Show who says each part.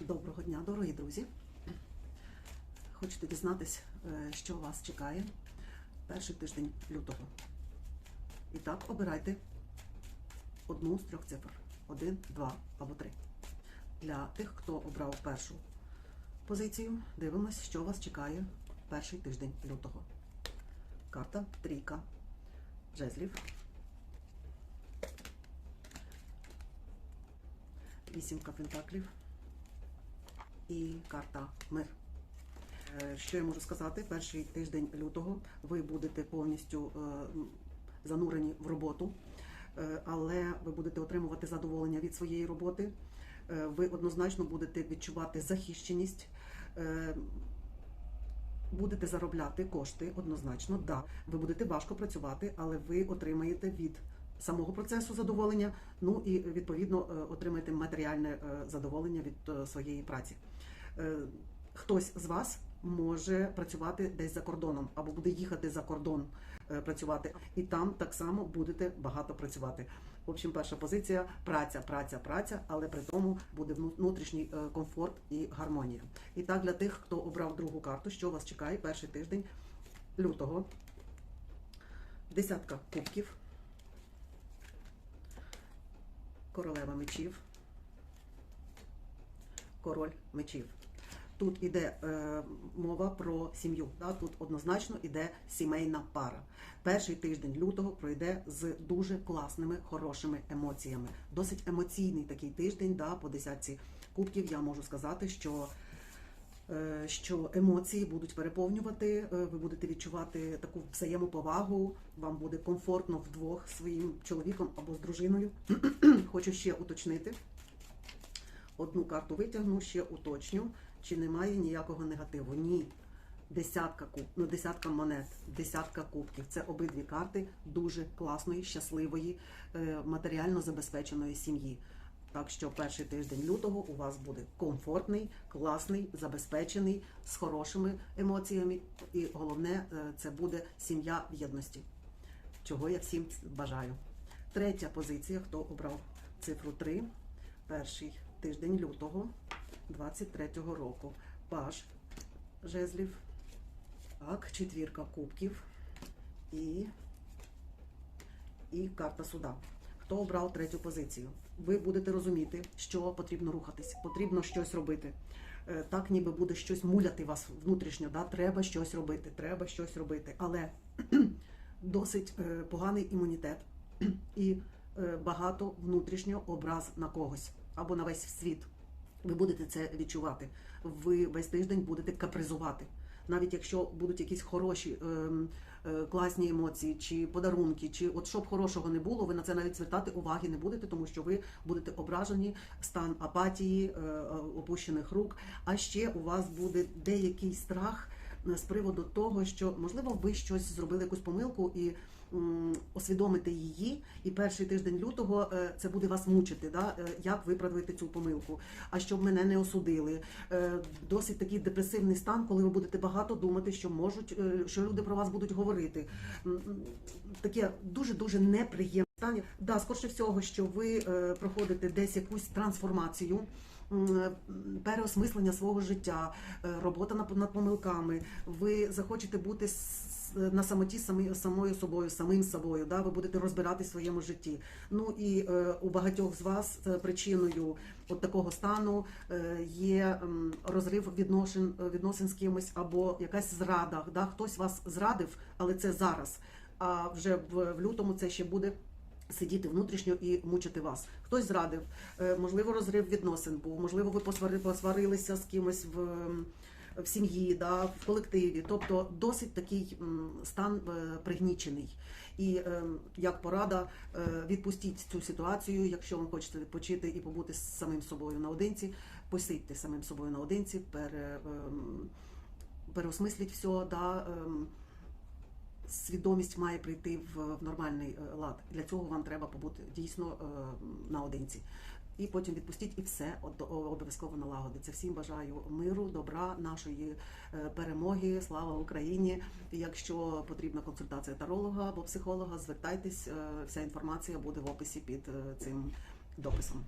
Speaker 1: Доброго дня, дорогі друзі. Хочете дізнатись, е, що вас чекає перший тиждень лютого. І так, обирайте одну з трьох цифр: один, два або три. Для тих, хто обрав першу позицію, дивимось, що вас чекає перший тиждень лютого. Карта трійка жезлів. Вісімка пентаклів і карта мир. Е, Що я можу сказати? Перший тиждень лютого ви будете повністю е, занурені в роботу, е, але ви будете отримувати задоволення від своєї роботи. Ви однозначно будете відчувати захищеність. Будете заробляти кошти однозначно, да. Ви будете важко працювати, але ви отримаєте від самого процесу задоволення. Ну і відповідно е, отримаєте матеріальне е, задоволення від е, своєї праці. Хтось з вас може працювати десь за кордоном або буде їхати за кордон працювати, і там так само будете багато працювати. В общем, перша позиція праця, праця, праця, але при тому буде внутрішній комфорт і гармонія. І так для тих, хто обрав другу карту, що вас чекає перший тиждень лютого. Десятка кубків, королева мечів, король мечів. Тут іде е, мова про сім'ю. Да? Тут однозначно іде сімейна пара. Перший тиждень лютого пройде з дуже класними, хорошими емоціями. Досить емоційний такий тиждень. Да? По десятці кубків я можу сказати, що що емоції будуть переповнювати, е, ви будете відчувати таку взаємоповагу, вам буде комфортно вдвох своїм чоловіком або з дружиною. Хочу ще уточнити. Одну карту витягну, ще уточню, чи немає ніякого негативу. Ні. Десятка куб, ну, десятка монет, десятка кубків. Це обидві карти дуже класної, щасливої, е, матеріально забезпеченої сім'ї. Так що перший тиждень лютого у вас буде комфортний, класний, забезпечений, з хорошими емоціями. І головне, е, це буде сім'я в єдності. Чого я всім бажаю. Третя позиція, хто обрав цифру 3, перший тиждень лютого 23-го року. Паш жезлів, так, четвірка кубків і, і карта суда. Хто обрав третю позицію? Ви будете розуміти, що потрібно рухатись, потрібно щось робити. Е, Так, ніби буде щось муляти вас внутрішньо. Да? Треба щось робити, треба щось робити. Але досить е, поганий імунітет і е, багато внутрішнього образ на когось або на весь світ. Ви будете це відчувати. Ви весь тиждень будете капризувати. Навіть якщо будуть якісь хороші ем, е, класні емоції, чи подарунки, чи от щоб хорошого не було, ви на це навіть звертати уваги не будете, тому що ви будете ображені, стан апатії, е, е, опущених рук. А ще у вас буде деякий страх з приводу того, що можливо ви щось зробили якусь помилку і м, освідомите її, і перший тиждень лютого е, це буде вас мучити. Да? е, Як виправити цю помилку? А щоб мене не осудили. Е, Досить такий депресивний стан, коли ви будете багато думати, що можуть, що люди про вас будуть говорити. Таке дуже дуже неприємне стан. Да, скорше всього, що ви проходите десь якусь трансформацію. Е, Переосмислення свого життя, е, робота над, помилками. Ви захочете бути на самоті самі, самою собою, самим собою. Да? Ви будете розбиратись в своєму житті. Ну і е, у багатьох з вас е, причиною от такого стану є розрив відношень, відносин з кимось або якась зрада. Да? Хтось вас зрадив, але це зараз. А вже в, в лютому це ще буде. Сидіти внутрішньо і мучити вас. Хтось зрадив, е, можливо, розрив відносин був, можливо, ви посвари- посварилися з кимось в, в сім'ї, да, в колективі. Тобто досить такий стан е, пригнічений. І е, як порада, відпустіть цю ситуацію, якщо вам хочете відпочити і побути з самим собою наодинці, посидьте самим собою наодинці, пере, ем, переосмисліть все, да, ем, свідомість має прийти в, нормальний е, лад. Для цього вам треба побути дійсно е, наодинці. І потім відпустіть, і все обов'язково налагодиться. Всім бажаю миру, добра, нашої е, перемоги. Слава Україні! Якщо потрібна консультація таролога або психолога, звертайтесь. Вся інформація буде в описі під цим дописом.